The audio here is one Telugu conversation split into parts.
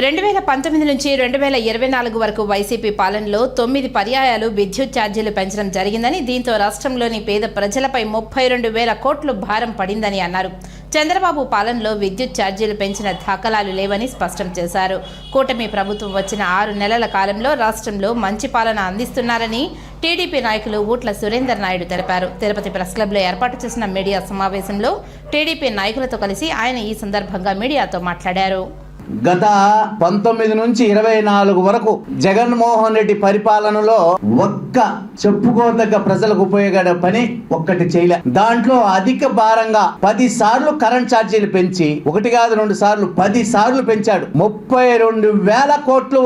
రెండు వేల పంతొమ్మిది నుంచి రెండు వేల ఇరవై నాలుగు వరకు వైసీపీ పాలనలో తొమ్మిది పర్యాయాలు విద్యుత్ ఛార్జీలు పెంచడం జరిగిందని దీంతో రాష్ట్రంలోని పేద ప్రజలపై ముప్పై రెండు వేల కోట్లు భారం పడిందని అన్నారు. చంద్రబాబు పాలనలో విద్యుత్ ఛార్జీలు పెంచిన దాఖలాలు లేవని స్పష్టం చేశారు. కూటమి ప్రభుత్వం వచ్చిన ఆరు నెలల కాలంలో రాష్ట్రంలో మంచి పాలన అందిస్తున్నారని టీడీపీ నాయకులు ఊట్ల సురేందర్ నాయుడు తెలిపారు. తిరుపతి ప్రెస్ క్లబ్లో ఏర్పాటు చేసిన మీడియా సమావేశంలో టీడీపీ నాయకులతో కలిసి ఆయన ఈ సందర్భంగా మీడియాతో మాట్లాడారు. గత పంతొమ్మిది నుంచి ఇరవై నాలుగు వరకు జగన్మోహన్ రెడ్డి పరిపాలనలో ఒక్క చెప్పుకోదగ్గ ప్రజలకు ఉపయోగపడే పని ఒక్కటి చేయలే. దాంట్లో అధిక భారంగా పది సార్లు కరెంట్ ఛార్జీలు పెంచి ఒకటి కాదు రెండు సార్లు పది సార్లు పెంచాడు. ముప్పై రెండు వేల కోట్లు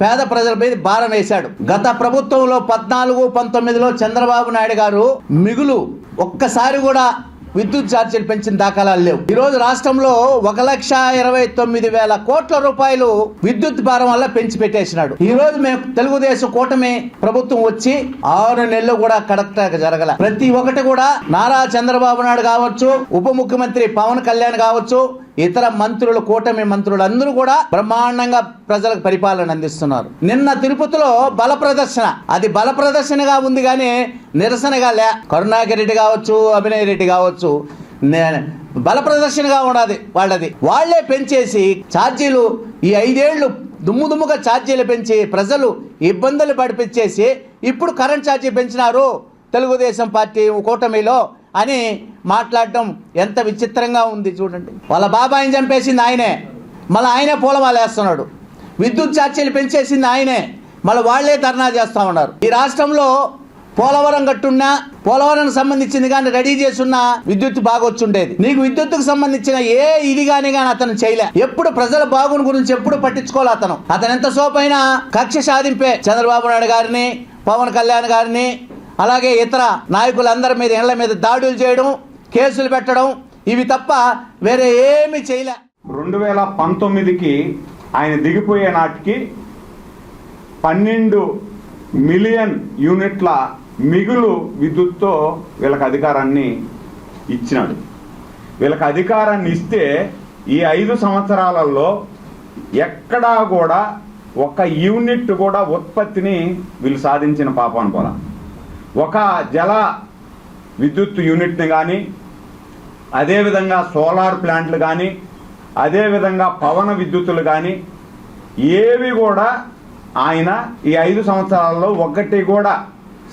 పేద ప్రజలపై భారం వేశాడు. గత ప్రభుత్వంలో పద్నాలుగు పంతొమ్మిదిలో చంద్రబాబు నాయుడు గారు మిగులు ఒక్కసారి కూడా విద్యుత్ ఛార్జీలు పెంచిన దాఖలాలు లేవు. ఈ రోజు రాష్ట్రంలో ఒక లక్ష ఇరవై తొమ్మిది వేల కోట్ల రూపాయలు విద్యుత్ భారం వల్ల పెంచి పెట్టేసినాడు. ఈ రోజు మేము తెలుగుదేశం కూటమి ప్రభుత్వం వచ్చి ఆరు నెలలు కూడా కరెక్ట్ జరగల. ప్రతి ఒక్కటి కూడా నారా చంద్రబాబు నాయుడు కావచ్చు ఉప ముఖ్యమంత్రి పవన్ కళ్యాణ్ కావచ్చు ఇతర మంత్రులు కూటమి మంత్రులు అందరూ కూడా బ్రహ్మాండంగా ప్రజలకు పరిపాలన అందిస్తున్నారు. నిన్న తిరుపతిలో బల ప్రదర్శన. అది బల ప్రదర్శనగా ఉంది కానీ నిరసనగా లే. కరుణాకర్ రెడ్డి కావచ్చు అభినయ్ రెడ్డి కావచ్చు బల ప్రదర్శనగా ఉన్నది వాళ్ళది. వాళ్ళే పెంచేసి ఛార్జీలు ఈ ఐదేళ్ళు దుమ్ము దుమ్ముగా ఛార్జీలు పెంచి ప్రజలు ఇబ్బందులు పడిపించేసి ఇప్పుడు కరెంట్ ఛార్జీ పెంచినారు. తెలుగుదేశం పార్టీ కూటమిలో అని మాట్లాడటం ఎంత విచిత్రంగా ఉంది చూడండి. వాళ్ళ బాబాయిని చంపేసింది ఆయనే? మళ్ళీ ఆయనే పూలమాల వేస్తున్నాడు. విద్యుత్ ఛార్జీలు పెంచేసింది ఆయనే. మళ్ళీ వాళ్ళే ధర్నా చేస్తూ ఉన్నారు. ఈ రాష్ట్రంలో పోలవరం కట్టున్నా పోలవరం సంబంధించింది కానీ రెడీ చేసున్న విద్యుత్ బాగొచ్చుండేది. నీకు విద్యుత్తుకు సంబంధించిన ఏ ఇది కానీ కానీ అతను చేయలే. ఎప్పుడు ప్రజల బాగుని గురించి ఎప్పుడు పట్టించుకోవాలి అతను. అతను ఎంత సోపైనా కక్ష సాధింపే చంద్రబాబు నాయుడు గారిని పవన్ కళ్యాణ్ గారిని అలాగే ఇతర నాయకులందరి మీద ఇళ్ళ మీద దాడులు చేయడం కేసులు పెట్టడం ఇవి తప్ప వేరే ఏమి చేయలే. రెండు వేల పంతొమ్మిదికి ఆయన దిగిపోయే నాటికి పన్నెండు మిలియన్ యూనిట్ల మిగులు విద్యుత్తో వీళ్ళకి అధికారాన్ని ఇచ్చినాడు. వీళ్ళకి అధికారాన్ని ఇస్తే ఈ ఐదు సంవత్సరాలలో ఎక్కడా కూడా ఒక యూనిట్ కూడా ఉత్పత్తిని వీళ్ళు సాధించిన పాపాను పోలా ఒక జల విద్యుత్ యూనిట్ని కానీ అదేవిధంగా సోలార్ ప్లాంట్లు కానీ అదేవిధంగా పవన విద్యుత్తులు కానీ ఏవి కూడా ఆయన ఈ ఐదు సంవత్సరాల్లో ఒకటి కూడా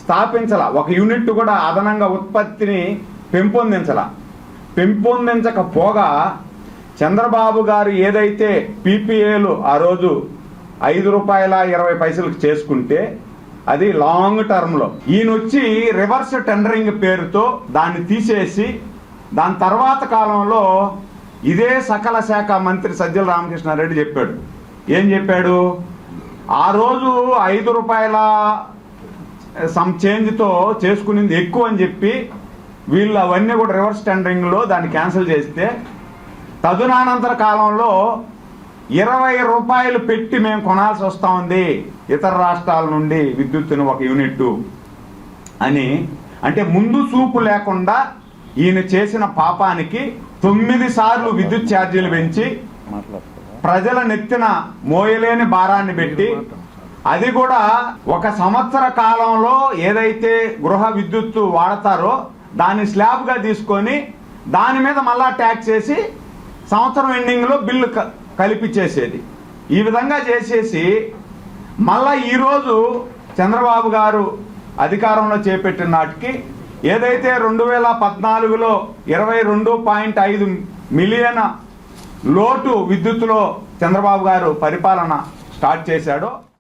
స్థాపించాల. ఒక యూనిట్ కూడా అదనంగా ఉత్పత్తిని పెంపొందించాల. పెంపొందించకపోగా చంద్రబాబు గారు ఏదైతే పీపీఏలు ఆ రోజు ఐదు రూపాయల ఇరవై పైసలకు చేసుకుంటే అది లాంగ్ టర్మ్లో. ఈయన వచ్చి రివర్స్ టెండరింగ్ పేరుతో దాన్ని తీసేసి దాని తర్వాత కాలంలో ఇదే సకల శాఖ మంత్రి సజ్జల రామకృష్ణారెడ్డి చెప్పాడు. ఏం చెప్పాడు? ఆ రోజు ఐదు రూపాయల సమ్ చేంజ్తో చేసుకునేది ఎక్కువ అని చెప్పి వీళ్ళు అవన్నీ కూడా రివర్స్ టెండరింగ్లో దాన్ని క్యాన్సిల్ చేస్తే తదునానంతర కాలంలో ఇరవై రూపాయలు పెట్టి మేము కొనాల్సి వస్తా ఉంది ఇతర రాష్ట్రాల నుండి విద్యుత్తును ఒక యూనిట్ అని. అంటే ముందు చూపు లేకుండా ఈయన చేసిన పాపానికి తొమ్మిది సార్లు విద్యుత్ ఛార్జీలు పెంచి ప్రజల నెత్తిన మోయలేని భారాన్ని పెట్టి అది కూడా ఒక సంవత్సర కాలంలో ఏదైతే గృహ విద్యుత్తు వాడతారో దాన్ని స్లాబ్గా తీసుకొని దాని మీద మళ్ళా ట్యాక్స్ చేసి సంవత్సరం ఎండింగ్లో బిల్లు కల్పించేసేది కలిపిచ్చేసేది ఈ విధంగా చేసేసి మళ్ళా ఈరోజు చంద్రబాబు గారు అధికారంలో చేపట్టిన నాటికి ఏదైతే రెండు వేల పద్నాలుగులో ఇరవై రెండు పాయింట్ ఐదు మిలియన్ లోటు విద్యుత్తులో చంద్రబాబు గారు పరిపాలన స్టార్ట్ చేశాడో